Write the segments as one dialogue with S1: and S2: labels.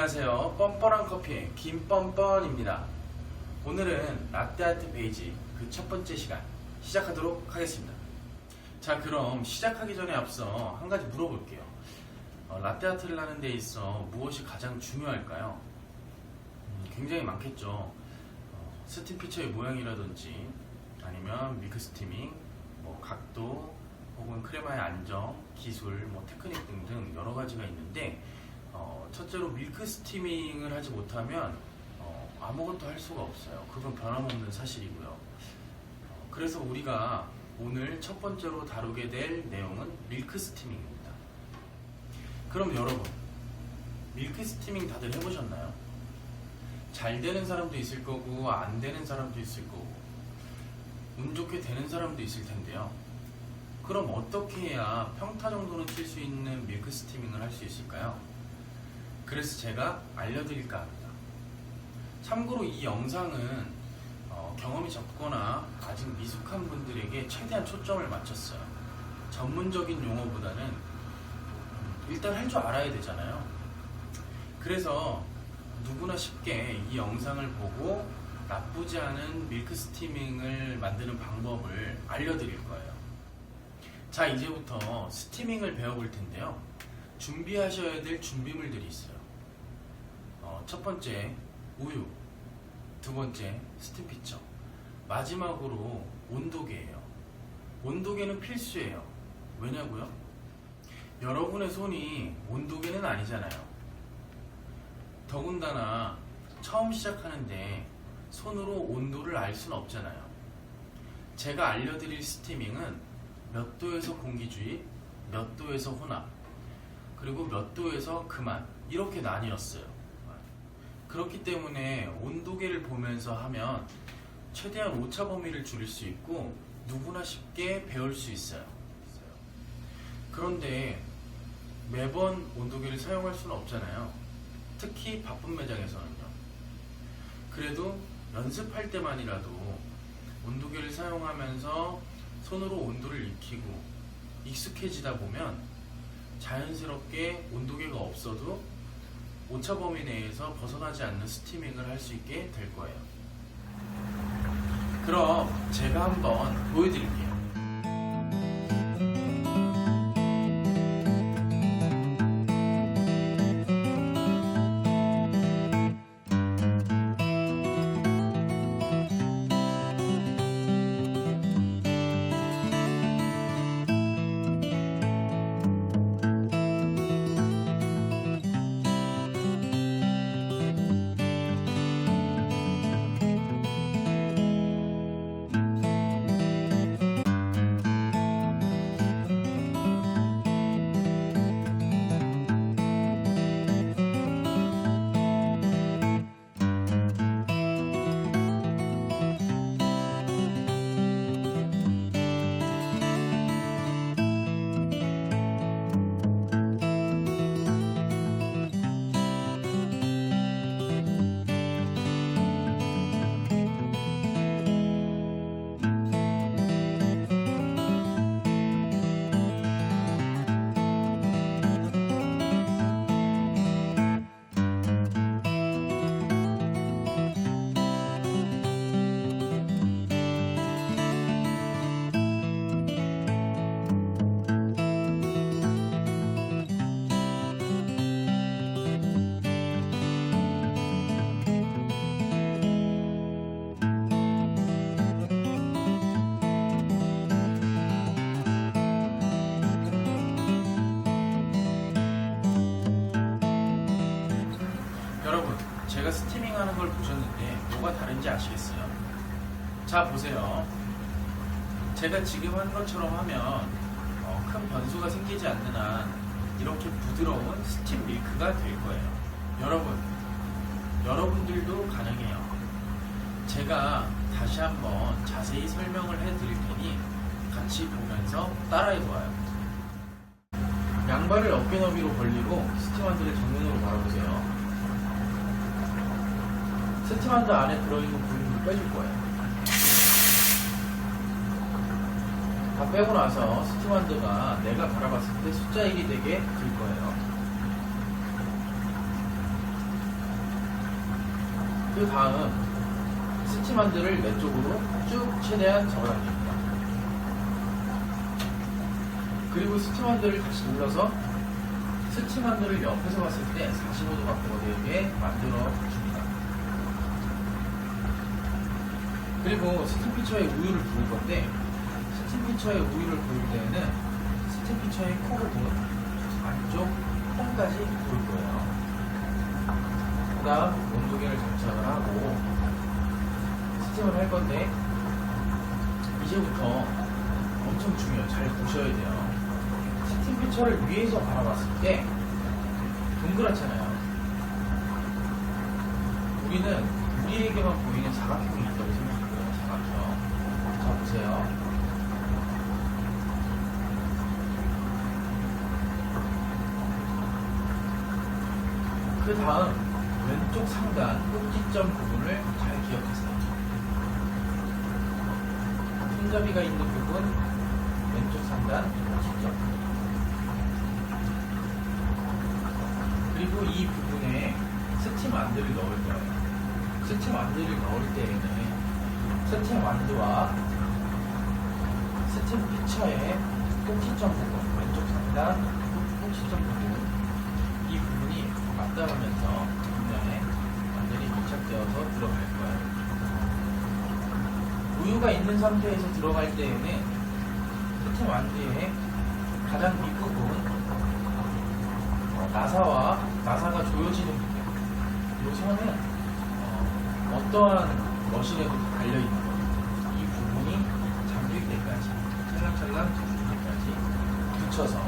S1: 안녕하세요. 뻔뻔한 커피의 김뻔뻔입니다. 오늘은 라떼아트 베이지 그 첫 번째 시간 시작하도록 하겠습니다. 자, 그럼 시작하기 전에 앞서 한 가지 물어볼게요. 어, 라떼아트를 하는 데 있어 무엇이 가장 중요할까요? 음, 굉장히 많겠죠. 어, 스팀 피처의 모양이라든지 아니면 밀크 스티밍, 뭐 각도, 혹은 크레마의 안정, 기술, 뭐 테크닉 등등 여러 가지가 있는데 어, 첫째로 밀크 스티밍을 하지 못하면 어, 아무것도 할 수가 없어요. 그건 변함없는 사실이고요. 어, 그래서 우리가 오늘 첫 번째로 다루게 될 내용은 밀크 스티밍입니다. 그럼 여러분, 밀크 스티밍 다들 해보셨나요? 잘 되는 사람도 있을 거고 안 되는 사람도 있을 거고 운 좋게 되는 사람도 있을 텐데요. 그럼 어떻게 해야 평타 정도는 칠 수 있는 밀크 스티밍을 할 수 있을까요? 그래서 제가 알려드릴까 합니다. 참고로 이 영상은 어, 경험이 적거나 아직 미숙한 분들에게 최대한 초점을 맞췄어요. 전문적인 용어보다는 음, 일단 할 줄 알아야 되잖아요. 그래서 누구나 쉽게 이 영상을 보고 나쁘지 않은 밀크 스티밍을 만드는 방법을 알려드릴 거예요. 자, 이제부터 스티밍을 배워볼 텐데요. 준비하셔야 될 준비물들이 있어요. 어, 첫 번째, 우유. 두 번째, 스팀 피처. 마지막으로 온도계예요. 온도계는 필수예요. 왜냐고요? 여러분의 손이 온도계는 아니잖아요. 더군다나 처음 시작하는데 손으로 온도를 알 수는 없잖아요. 제가 알려드릴 스티밍은 몇 도에서 공기주의, 몇 도에서 혼합, 그리고 몇 도에서 그만 이렇게 나뉘었어요. 그렇기 때문에 온도계를 보면서 하면 최대한 오차 범위를 줄일 수 있고 누구나 쉽게 배울 수 있어요. 그런데 매번 온도계를 사용할 수는 없잖아요. 특히 바쁜 매장에서는요. 그래도 연습할 때만이라도 온도계를 사용하면서 손으로 온도를 익히고 익숙해지다 보면 자연스럽게 온도계가 없어도 오차 범위 내에서 벗어나지 않는 스티밍을 할 수 있게 될 거예요. 그럼 제가 한번 보여드릴게요. 다른지 아시겠어요? 자, 보세요. 제가 지금 한 것처럼 하면 어, 큰 변수가 생기지 않는 한 이렇게 부드러운 스팀 밀크가 될 거예요. 여러분, 여러분들도 가능해요. 제가 다시 한번 자세히 설명을 해 드릴 테니 같이 보면서 따라해 보아요. 양발을 어깨 너비로 벌리고 스팀 한드를 정면으로 바라보세요. 스팀한드 안에 들어있는 부분을 빼줄 거예요. 다 빼고 나서 스팀한드가 내가 바라봤을 때 숫자 1이 되게 들 거예요. 그 다음 스팀한들을 왼쪽으로 쭉 최대한 잡아당깁니다. 그리고 스팀한들을 다시 눌러서 스팀한들을 옆에서 봤을 때 45도 각도가 되게 만들어 줍니다. 그리고 스팀 피처에 우유를 부을 건데 스팀 피처에 우유를 부을 때에는 스팀 피처의 코 부분 안쪽 홈까지 부을 거예요. 그 다음 온도계를 장착을 하고 스팀을 할 건데 이제부터 엄청 중요해요. 잘 보셔야 돼요. 스팀 피처를 위에서 바라봤을 때 동그랗잖아요. 우리는 우리에게만 보이는 사각형이 있다고 생각해요. 사각형. 자 보세요. 그 다음 왼쪽 상단 꼭지점 부분을 잘 기억하세요. 손잡이가 있는 부분 왼쪽 상단 꼭지점 그리고 이 부분에 스팀 완두를 넣을 거예요. 스팀 완두를 넣을 때에는 스팀 완두와 스팀 피처의 꼭지점 부분 왼쪽 상단 꼭지점 부분. 이 부분이 맞닿으면서 뒷면에 완전히 밀착되어서 들어갈 거예요. 우유가 있는 상태에서 들어갈 때에는 스팀 완두의 가장 밑부분 어, 나사와 나사가 조여지는 부분. 이 선은 어, 어떠한 머신에도 달려 있는 거예요. 이 부분이 잠길 때까지 찰랑찰랑 잠길 때까지 붙여서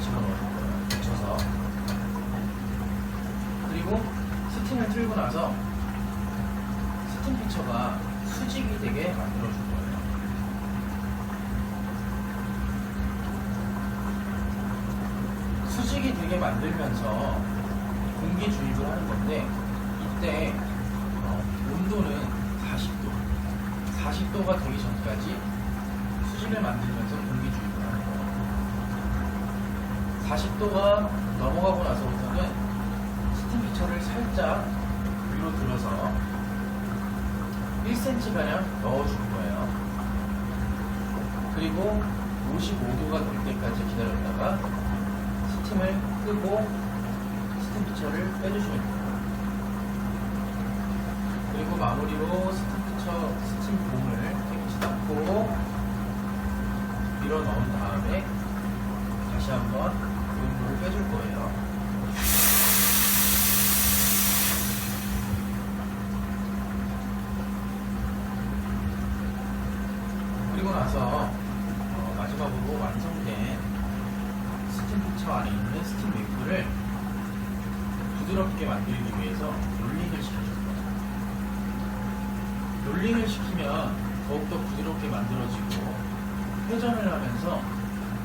S1: 집어넣을 거예요. 붙여서 그리고 스팀을 틀고 나서 스팀 피처가 수직이 되게 만들어줄 거예요. 수직이 되게 만들면서 공기 주입을 하는 건데 이때 어, 온도는 40도, 40도가 되기 전까지 수직을 만들면서 공기 주입을 하는 거예요. 40도가 넘어가고 나서부터는 스팀 피처를 살짝 위로 들어서 1cm가량 넣어줄 거예요. 그리고 55도가 될 때까지 기다렸다가 스팀을 끄고 스팀 피처를 빼주시면 돼요. 그리고 마무리로 스팀 피처, 스팀 봄을 깨끗이 닦고 밀어 넣은 다음에 다시 한번 온도를 빼줄 거예요. 그리고 나서 어, 마지막으로 완성된 피처 안에 있는 스팀 웨이프를 부드럽게 만들기 위해서 롤링을 거예요. 롤링을 시키면 더욱더 부드럽게 만들어지고 회전을 하면서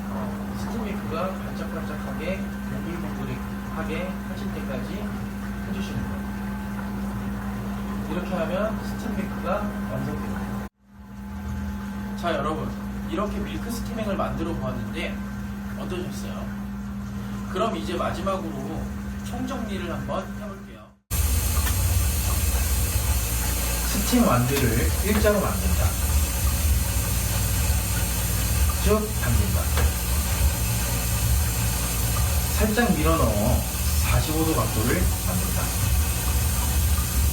S1: 어, 스팀 웨이프가 반짝반짝하게 몽글몽글하게 하실 때까지 해주시는 거예요. 이렇게 하면 스팀 웨이프가 완성됩니다. 자 여러분 이렇게 밀크 스티밍을 만들어 보았는데 어떠셨어요? 그럼 이제 마지막으로 총정리를 한번 해볼게요. 스팀 완두를 일자로 만든다. 쭉 당긴다. 살짝 밀어넣어 45도 각도를 만든다.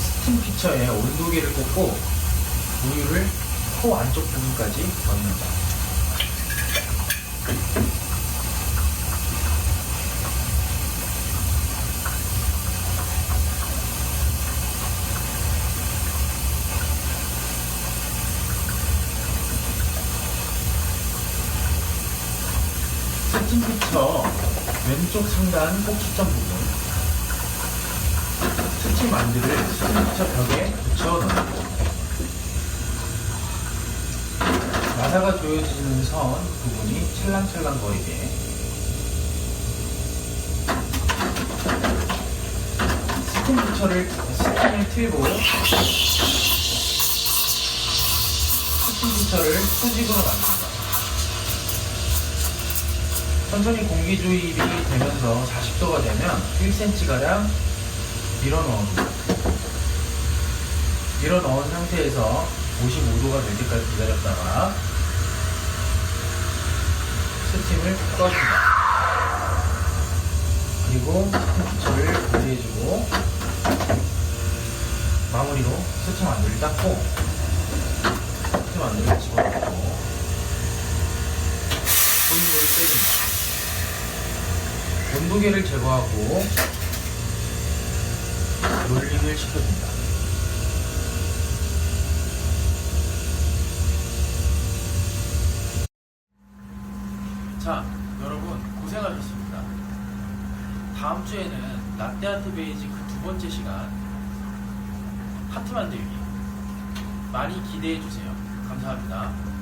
S1: 스팀 피처에 온도계를 꽂고 우유를 코 안쪽 부분까지 넣는다. 스팀 피처. 왼쪽 상단 꼭지점 부분. 스팀 스팀 피처 벽에 붙여 넣고 나사가 조여지는 선 부분이 찰랑찰랑 거리게. 스팀 피처를 스팀을 틀고 스팀 피처를 수직으로 만든다. 천천히 공기 주입이 되면서 40도가 되면 1cm가량 밀어 넣어줍니다. 밀어 넣은 상태에서 55도가 될 때까지 기다렸다가 스팀을 꺼줍니다. 그리고 스팀 기초를 분리해주고 마무리로 스팀 안도를 닦고 스팀 안도를 집어넣고 소인물을 빼줍니다. 온도계를 제거하고 롤링을 시켜줍니다. 자, 여러분 고생하셨습니다. 다음 주에는 라떼아트 베이지 그 두 번째 시간 하트 만들기 많이 기대해 주세요. 감사합니다.